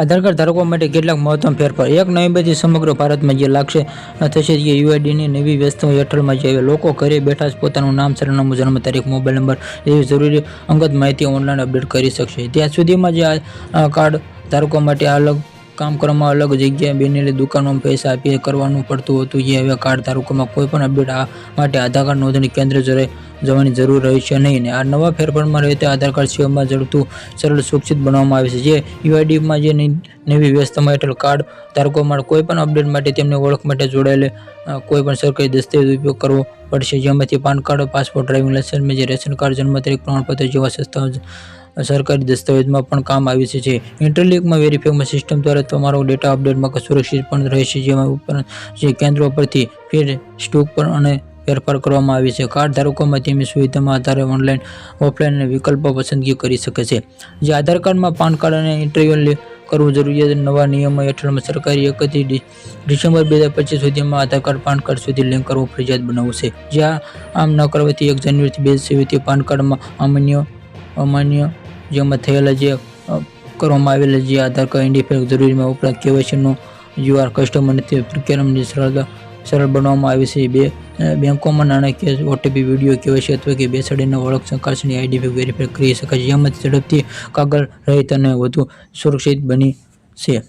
આધાર card ધારકો માટે કેટલાક મહત્તમ ફેરફાર. એક નવેમ્બરથી સમગ્ર ભારતમાં જે લાગશે થશે જે યુઆઈડીની નવી વ્યવસ્થાઓ હેઠળમાં જે લોકો ઘરે બેઠા જ પોતાનું નામ, સરનામું, જન્મ તારીખ, મોબાઈલ નંબર જેવી જરૂરી અંગત માહિતી ઓનલાઈન અપડેટ કરી શકશે. ત્યાં સુધીમાં જે આ કાર્ડ ધારકો માટે અલગ કામ કરવામાં અલગ જગ્યાએ બનેલી દુકાનોમાં પૈસા આપી કરવાનું પડતું હતું. જે હવે કાર્ડ ધારકોમાં કોઈ પણ અપડેટ માટે આધાર કાર્ડ નોંધણી કેન્દ્ર જવાની જરૂર રહેશે નહીં ને આ નવા ફેરફારમાં રહેતા આધાર કાર્ડ સેવામાં ઝડપતું સરળ સુરક્ષિત બનાવવામાં આવે છે. જે યુઆઈડીમાં જે નવી વ્યવસ્થામાં હેઠળ કાર્ડ ધારકો માટે કોઈ પણ અપડેટ માટે તેમને ઓળખ માટે જોડાયેલ કોઈપણ કોઈ પણ સરકારી દસ્તાવેજ ઉપયોગ કરવો પડશે. જેમાંથી PAN card, passport, driving licence જે રેશન કાર્ડ, જન્મ તારીખ, પ્રમાણપત્ર જેવા દસ્તાવેજ સરકારી દસ્તાવેજમાં પણ કામ આવી છે ઇન્ટરલેકમાં વેરીફાઈમાં સિસ્ટમ દ્વારા તમારો ડેટા અપડેટમાં સુરક્ષિત પણ રહેશે, જેમાં ઉપરાંત જે કેન્દ્રો પરથી ફેર સ્ટોક પર અને ફેરફાર કરવામાં આવે છે. કાર્ડ ધારકોમાં તેમની સુવિધામાં આધારે ઓનલાઈન ઓફલાઈન વિકલ્પો પસંદગી કરી શકે છે. જે આધાર કાર્ડમાં પાન કાર્ડ અને ઇન્ટરવ્યુ કરવું જરૂરી નવા નિયમો હેઠળમાં સરકારી એકથી ડિસેમ્બર બે હજાર પચીસ સુધીમાં આધાર કાર્ડ, પાન કાર્ડ સુધી લિંક કરવું ફરજિયાત બનાવશે જ્યાં આમ ન કરવાથી એક જાન્યુઆરીથી બે સુધી પાન કાર્ડમાં અમાન્ય અમાન્ય જેમાં થયેલા જે કરવામાં આવેલા જે આધાર કાર્ડ ઇન્ડિફેક્ટ જરૂરીમાં ઉપરાંત કેવાયસીનો યુઆર કસ્ટમરની પ્રક્રિયાની સરળતા સરળ બનાવવામાં આવી છે. બે બેંકોમાં નાણાકીય ઓટીપી વીડિયો કેવાયસી અથવા કે બેસાડીને ઓળખ ચકાસણી આઈડી વેરીફાઈ કરી શકાય છે. જેમાંથી ઝડપથી કાગળ રહિત અને વધુ સુરક્ષિત બની છે.